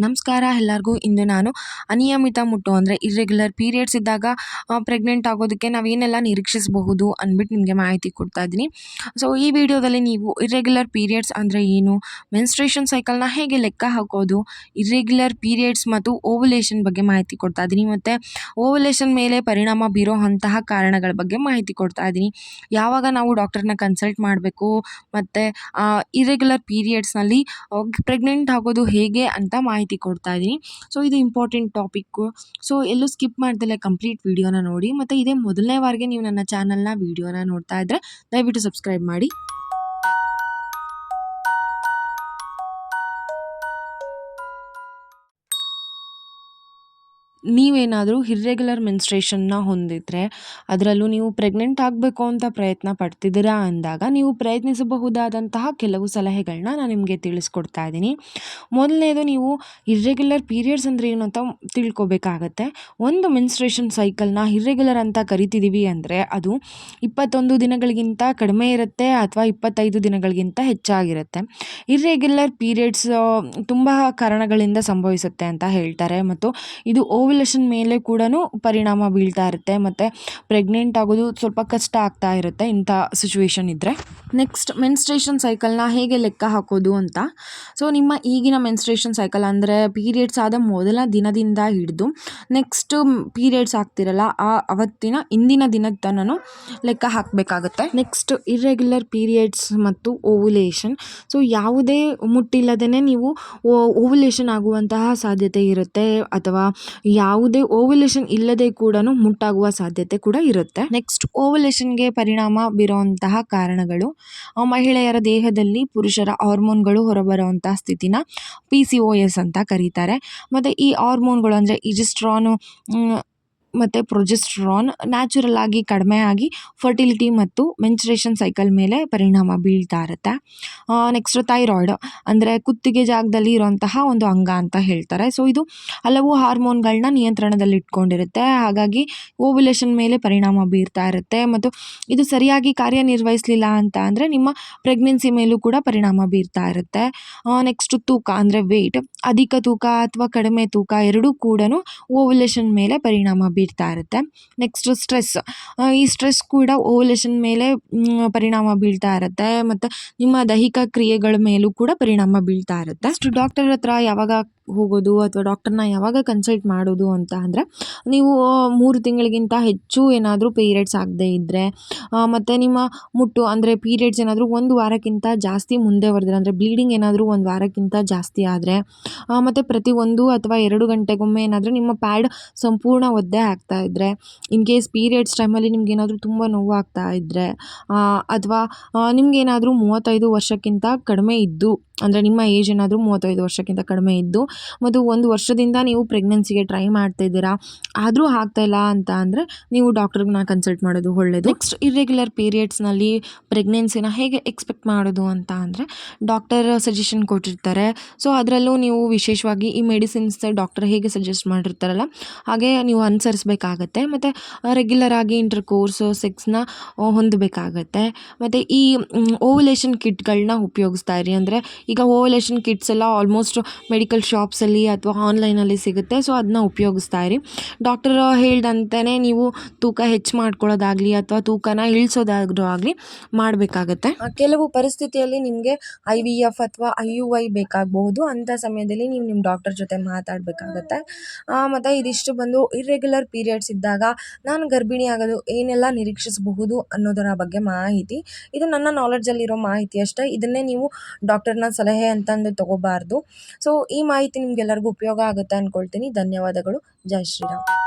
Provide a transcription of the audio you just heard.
ನಮಸ್ಕಾರ ಎಲ್ಲರಿಗೂ. ಇಂದು ನಾನು ಅನಿಯಮಿತ ಮುಟ್ಟು ಅಂದರೆ ಇರ್ರೆಗ್ಯುಲರ್ ಪೀರಿಯಡ್ಸ್ ಇದ್ದಾಗ ಪ್ರೆಗ್ನೆಂಟ್ ಆಗೋದಕ್ಕೆ ನಾವೇನೆಲ್ಲ ನಿರೀಕ್ಷಿಸಬಹುದು ಅಂದ್ಬಿಟ್ಟು ನಿಮಗೆ ಮಾಹಿತಿ ಕೊಡ್ತಾ ಇದ್ದೀನಿ. ಸೊ ಈ ವಿಡಿಯೋದಲ್ಲಿ ನೀವು ಇರ್ರೆಗ್ಯುಲರ್ ಪೀರಿಯಡ್ಸ್ ಅಂದರೆ ಏನು ಮೆನ್ಸ್ಟ್ರೇಷನ್ ಸೈಕಲ್ನ ಹೇಗೆ ಲೆಕ್ಕ ಹಾಕೋದು ಇರ್ರೆಗ್ಯುಲರ್ ಪೀರಿಯಡ್ಸ್ ಮತ್ತು ಓವುಲೇಷನ್ ಬಗ್ಗೆ ಮಾಹಿತಿ ಕೊಡ್ತಾ ಇದ್ದೀನಿ. ಮತ್ತು ಓವುಲೇಷನ್ ಮೇಲೆ ಪರಿಣಾಮ ಬೀರೋ ಅಂತಹ ಕಾರಣಗಳ ಬಗ್ಗೆ ಮಾಹಿತಿ ಕೊಡ್ತಾ ಇದ್ದೀನಿ. ಯಾವಾಗ ನಾವು ಡಾಕ್ಟರ್ನ ಕನ್ಸಲ್ಟ್ ಮಾಡಬೇಕು, ಮತ್ತು ಇರ್ರೆಗ್ಯುಲರ್ ಪೀರಿಯಡ್ಸ್ನಲ್ಲಿ ಪ್ರೆಗ್ನೆಂಟ್ ಆಗೋದು ಹೇಗೆ ಅಂತ ಮಾಹಿತಿ ಕೊಡ್ತಾ ಇದ್ದೀನಿ. ಸೊ ಇದು ಇಂಪಾರ್ಟೆಂಟ್ ಟಾಪಿಕ್ಕು ಸೊ ಎಲ್ಲೂ ಸ್ಕಿಪ್ ಮಾಡ್ದಲೆ ಕಂಪ್ಲೀಟ್ ವಿಡಿಯೋನ ನೋಡಿ. ಮತ್ತು ಇದೇ ಮೊದಲನೇ ಬಾರಿಗೆ ನೀವು ನನ್ನ ಚಾನಲ್ನ ವೀಡಿಯೋನ ನೋಡ್ತಾ ಇದ್ದರೆ ದಯವಿಟ್ಟು ಸಬ್ಸ್ಕ್ರೈಬ್ ಮಾಡಿ. ನೀವೇನಾದರೂ ಇರ್ರೆಗ್ಯುಲರ್ ಮೆನ್ಸ್ಟ್ರೇಷನ್ನ ಹೊಂದಿದ್ರೆ ಅದರಲ್ಲೂ ನೀವು ಪ್ರೆಗ್ನೆಂಟ್ ಆಗಬೇಕು ಅಂತ ಪ್ರಯತ್ನ ಪಡ್ತಿದ್ದೀರಾ ಅಂದಾಗ ನೀವು ಪ್ರಯತ್ನಿಸಬಹುದಾದಂತಹ ಕೆಲವು ಸಲಹೆಗಳನ್ನ ನಾನು ನಿಮಗೆ ತಿಳಿಸ್ಕೊಡ್ತಾ ಇದ್ದೀನಿ. ಮೊದಲನೇದು ನೀವು ಇರ್ರೆಗ್ಯುಲರ್ ಪೀರಿಯಡ್ಸ್ ಅಂದರೆ ಏನು ಅಂತ ತಿಳ್ಕೊಬೇಕಾಗತ್ತೆ. ಒಂದು ಮೆನ್ಸ್ಟ್ರೇಷನ್ ಸೈಕಲ್ನ ಇರ್ರೆಗ್ಯುಲರ್ ಅಂತ ಕರಿತಿದ್ದೀವಿ ಅಂದರೆ ಅದು ಇಪ್ಪತ್ತೊಂದು ದಿನಗಳಿಗಿಂತ ಕಡಿಮೆ ಇರುತ್ತೆ ಅಥವಾ ಇಪ್ಪತ್ತೈದು ದಿನಗಳಿಗಿಂತ ಹೆಚ್ಚಾಗಿರುತ್ತೆ. ಇರ್ರೆಗ್ಯುಲರ್ ಪೀರಿಯಡ್ಸ್ ತುಂಬ ಕಾರಣಗಳಿಂದ ಸಂಭವಿಸುತ್ತೆ ಅಂತ ಹೇಳ್ತಾರೆ. ಮತ್ತು ಇದು ಓವ್ಯುಲೇಷನ್ ಮೇಲೆ ಕೂಡ ಪರಿಣಾಮ ಬೀಳ್ತಾ ಇರುತ್ತೆ ಮತ್ತು ಪ್ರೆಗ್ನೆಂಟ್ ಆಗೋದು ಸ್ವಲ್ಪ ಕಷ್ಟ ಆಗ್ತಾ ಇರುತ್ತೆ ಇಂಥ ಸಿಚುವೇಶನ್ ಇದ್ದರೆ ನೆಕ್ಸ್ಟ್ ಮೆನ್ಸ್ಟ್ರೇಷನ್ ಸೈಕಲ್ನ ಹೇಗೆ ಲೆಕ್ಕ ಹಾಕೋದು ಅಂತ. ಸೊ ನಿಮ್ಮ ಈಗಿನ ಮೆನ್ಸ್ಟ್ರೇಷನ್ ಸೈಕಲ್ ಅಂದರೆ ಪೀರಿಯಡ್ಸ್ ಆದ ಮೊದಲ ದಿನದಿಂದ ಹಿಡಿದು ನೆಕ್ಸ್ಟ್ ಪೀರಿಯಡ್ಸ್ ಆಗ್ತಿರಲ್ಲ, ಆ ಅವತ್ತಿನ ಇಂದಿನ ದಿನದ ತನೂ ಲೆಕ್ಕ ಹಾಕಬೇಕಾಗುತ್ತೆ. ನೆಕ್ಸ್ಟ್ ಇರ್ರೆಗ್ಯುಲರ್ ಪೀರಿಯಡ್ಸ್ ಮತ್ತು ಓವುಲೇಷನ್ ಸೊ ಯಾವುದೇ ಮುಟ್ಟಿಲ್ಲದೇ ನೀವು ಓವುಲೇಷನ್ ಆಗುವಂತಹ ಸಾಧ್ಯತೆ ಇರುತ್ತೆ ಅಥವಾ ಯಾವುದೇ ಓವಲೇಷನ್ ಇಲ್ಲದೆ ಕೂಡ ಮುಟ್ಟಾಗುವ ಸಾಧ್ಯತೆ ಕೂಡ ಇರುತ್ತೆ. ನೆಕ್ಸ್ಟ್ ಓವಲೇಷನ್ಗೆ ಪರಿಣಾಮ ಬೀರುವಂತಹ ಕಾರಣಗಳು. ಮಹಿಳೆಯರ ದೇಹದಲ್ಲಿ ಪುರುಷರ ಹಾರ್ಮೋನ್ಗಳು ಹೊರಬರುವಂತಹ ಸ್ಥಿತಿನ ಪಿ ಸಿ ಓ ಎಸ್ ಅಂತ ಕರೀತಾರೆ. ಮತ್ತು ಈ ಹಾರ್ಮೋನ್ಗಳು ಅಂದರೆ ಇಜಿಸ್ಟ್ರಾನು ಮತ್ತು ಪ್ರೊಜೆಸ್ಟ್ರಾನ್ ನ್ಯಾಚುರಲ್ ಆಗಿ ಕಡಿಮೆ ಆಗಿ ಫರ್ಟಿಲಿಟಿ ಮತ್ತು ಮೆನ್ಸ್ಟ್ರೇಷನ್ ಸೈಕಲ್ ಮೇಲೆ ಪರಿಣಾಮ ಬೀಳ್ತಾ ಇರುತ್ತೆ. ನೆಕ್ಸ್ಟ್ ಥೈರಾಯ್ಡ್ ಅಂದರೆ ಕುತ್ತಿಗೆ ಜಾಗದಲ್ಲಿ ಇರುವಂತಹ ಒಂದು ಅಂಗ ಅಂತ ಹೇಳ್ತಾರೆ. ಸೊ ಇದು ಹಲವು ಹಾರ್ಮೋನ್ಗಳನ್ನ ನಿಯಂತ್ರಣದಲ್ಲಿ ಇಟ್ಕೊಂಡಿರುತ್ತೆ. ಹಾಗಾಗಿ ಓವ್ಯುಲೇಷನ್ ಮೇಲೆ ಪರಿಣಾಮ ಬೀರ್ತಾ ಇರುತ್ತೆ. ಮತ್ತು ಇದು ಸರಿಯಾಗಿ ಕಾರ್ಯನಿರ್ವಹಿಸಲಿಲ್ಲ ಅಂತ ಅಂದರೆ ನಿಮ್ಮ ಪ್ರೆಗ್ನೆನ್ಸಿ ಮೇಲೂ ಕೂಡ ಪರಿಣಾಮ ಬೀರ್ತಾ ಇರುತ್ತೆ. ನೆಕ್ಸ್ಟ್ ತೂಕ ಅಂದರೆ ವೆಯ್ಟ್ ಅಧಿಕ ತೂಕ ಅಥವಾ ಕಡಿಮೆ ತೂಕ ಎರಡೂ ಕೂಡ ಓವ್ಯುಲೇಷನ್ ಮೇಲೆ ಪರಿಣಾಮ ಬೀರ್ತಾ ಇರುತ್ತೆ. ನೆಕ್ಸ್ಟ್ ಸ್ಟ್ರೆಸ್ ಈ ಸ್ಟ್ರೆಸ್ ಕೂಡ ಓವಲೇಷನ್ ಮೇಲೆ ಪರಿಣಾಮ ಬೀಳ್ತಾ ಇರುತ್ತೆ. ಮತ್ತು ನಿಮ್ಮ ದೈಹಿಕ ಕ್ರಿಯೆಗಳ ಮೇಲೂ ಕೂಡ ಪರಿಣಾಮ ಬೀಳ್ತಾ ಇರುತ್ತೆ. ಡಾಕ್ಟರ್ ಹತ್ರ ಯಾವಾಗ ಹೋಗೋದು ಅಥವಾ ಡಾಕ್ಟರ್ನ ಯಾವಾಗ ಕನ್ಸಲ್ಟ್ ಮಾಡೋದು ಅಂತ ಅಂದರೆ, ನೀವು ಮೂರು ತಿಂಗಳಿಗಿಂತ ಹೆಚ್ಚು ಏನಾದರೂ ಪೀರಿಯಡ್ಸ್ ಆಗದೇ ಇದ್ದರೆ ಮತ್ತು ನಿಮ್ಮ ಮುಟ್ಟು ಅಂದರೆ ಪೀರಿಯಡ್ಸ್ ಏನಾದರೂ ಒಂದು ವಾರಕ್ಕಿಂತ ಜಾಸ್ತಿ ಮುಂದೆ ಬರೆದ್ರೆ, ಅಂದರೆ ಬ್ಲೀಡಿಂಗ್ ಏನಾದರೂ ಒಂದು ವಾರಕ್ಕಿಂತ ಜಾಸ್ತಿ ಆದರೆ ಮತ್ತು ಪ್ರತಿ ಒಂದು ಅಥವಾ ಎರಡು ಗಂಟೆಗೊಮ್ಮೆ ಏನಾದರೂ ನಿಮ್ಮ ಪ್ಯಾಡ್ ಸಂಪೂರ್ಣ ಒದ್ದೆ ಆಗ್ತಾ ಇದ್ದರೆ ಇನ್ ಕೇಸ್ ಪೀರಿಯಡ್ಸ್ ಟೈಮಲ್ಲಿ ನಿಮಗೇನಾದರೂ ತುಂಬ ನೋವಾಗ್ತಾ ಇದ್ದರೆ ಅಥವಾ ನಿಮಗೇನಾದರೂ ಮೂವತ್ತೈದು ವರ್ಷಕ್ಕಿಂತ ಕಡಿಮೆ ಇದ್ದು ಅಂದರೆ ನಿಮ್ಮ ಏಜ್ ಏನಾದರೂ ಮೂವತ್ತೈದು ವರ್ಷಕ್ಕಿಂತ ಕಡಿಮೆ ಇದ್ದು, ಮತ್ತು ಒಂದು ವರ್ಷದಿಂದ ನೀವು ಪ್ರೆಗ್ನೆನ್ಸಿಗೆ ಟ್ರೈ ಮಾಡ್ತಾ ಇದ್ದೀರಾ, ಆದರೂ ಆಗ್ತಾಯಿಲ್ಲ ಅಂತ ಅಂದರೆ ನೀವು ಡಾಕ್ಟ್ರನ್ನ ಕನ್ಸಲ್ಟ್ ಮಾಡೋದು ಒಳ್ಳೆಯದು ನೆಕ್ಸ್ಟ್ ಇರ್ರೆಗ್ಯುಲರ್ ಪೀರಿಯಡ್ಸ್ನಲ್ಲಿ ಪ್ರೆಗ್ನೆನ್ಸಿನ ಹೇಗೆ ಎಕ್ಸ್ಪೆಕ್ಟ್ ಮಾಡೋದು ಅಂತ ಅಂದರೆ ಡಾಕ್ಟರ್ ಸಜೆಷನ್ ಕೊಟ್ಟಿರ್ತಾರೆ. ಸೊ ಅದರಲ್ಲೂ ನೀವು ವಿಶೇಷವಾಗಿ ಈ ಮೆಡಿಸಿನ್ಸ್ ಡಾಕ್ಟರ್ ಹೇಗೆ ಸಜೆಸ್ಟ್ ಮಾಡಿರ್ತಾರಲ್ಲ, ಹಾಗೆ ನೀವು ಅನುಸರಿಸಬೇಕಾಗತ್ತೆ, ಮತ್ತು ರೆಗ್ಯುಲರ್ ಆಗಿ ಇಂಟರ್ ಕೋರ್ಸು ಸೆಕ್ಸ್ನ ಹೊಂದಬೇಕಾಗತ್ತೆ. ಮತ್ತು ಈ ಓವುಲೇಷನ್ ಕಿಟ್ಗಳನ್ನ ಉಪಯೋಗಿಸ್ತಾ ಇರಿ. ಅಂದರೆ ಈಗ ಓವಲೇಷನ್ ಕಿಟ್ಸ್ ಎಲ್ಲ ಆಲ್ಮೋಸ್ಟ್ ಮೆಡಿಕಲ್ ಶಾಪ್ಸಲ್ಲಿ ಅಥವಾ ಆನ್ಲೈನಲ್ಲಿ ಸಿಗುತ್ತೆ. ಸೊ ಅದನ್ನ ಉಪಯೋಗಿಸ್ತಾ ಇರಿ. ಡಾಕ್ಟರ್ ಹೇಳ್ದಂತೆಯೇ ನೀವು ತೂಕ ಹೆಚ್ಚು ಮಾಡ್ಕೊಳ್ಳೋದಾಗಲಿ ಅಥವಾ ತೂಕನ ಇಳಿಸೋದಾದ್ರೂ ಆಗಲಿ ಮಾಡಬೇಕಾಗತ್ತೆ. ಕೆಲವು ಪರಿಸ್ಥಿತಿಯಲ್ಲಿ ನಿಮಗೆ ಐ ವಿ ಎಫ್ ಅಥವಾ ಐ ಯು ಐ ಬೇಕಾಗಬಹುದು. ಅಂಥ ಸಮಯದಲ್ಲಿ ನೀವು ನಿಮ್ಮ ಡಾಕ್ಟರ್ ಜೊತೆ ಮಾತಾಡಬೇಕಾಗತ್ತೆ. ಮತ್ತು ಇದಿಷ್ಟು ಬಂದು ಇರ್ರೆಗ್ಯುಲರ್ ಪೀರಿಯಡ್ಸ್ ಇದ್ದಾಗ ನಾನು ಗರ್ಭಿಣಿ ಆಗೋದು ಏನೆಲ್ಲ ನಿರೀಕ್ಷಿಸಬಹುದು ಅನ್ನೋದರ ಬಗ್ಗೆ ಮಾಹಿತಿ. ಇದು ನನ್ನ ನಾಲೆಡ್ಜಲ್ಲಿರೋ ಮಾಹಿತಿ ಅಷ್ಟೇ. ಇದನ್ನೇ ನೀವು ಡಾಕ್ಟರ್ನ ಸಲಹೆ ಅಂತಂದು ತಗೋಬಾರ್ದು. ಸೊ ಈ ಮಾಹಿತಿ ನಿಮ್ಗೆಲ್ಲರಿಗೂ ಉಪಯೋಗ ಆಗುತ್ತೆ ಅಂದ್ಕೊಳ್ತೀನಿ ಧನ್ಯವಾದಗಳು. ಜೈ ಶ್ರೀರಾಮ್.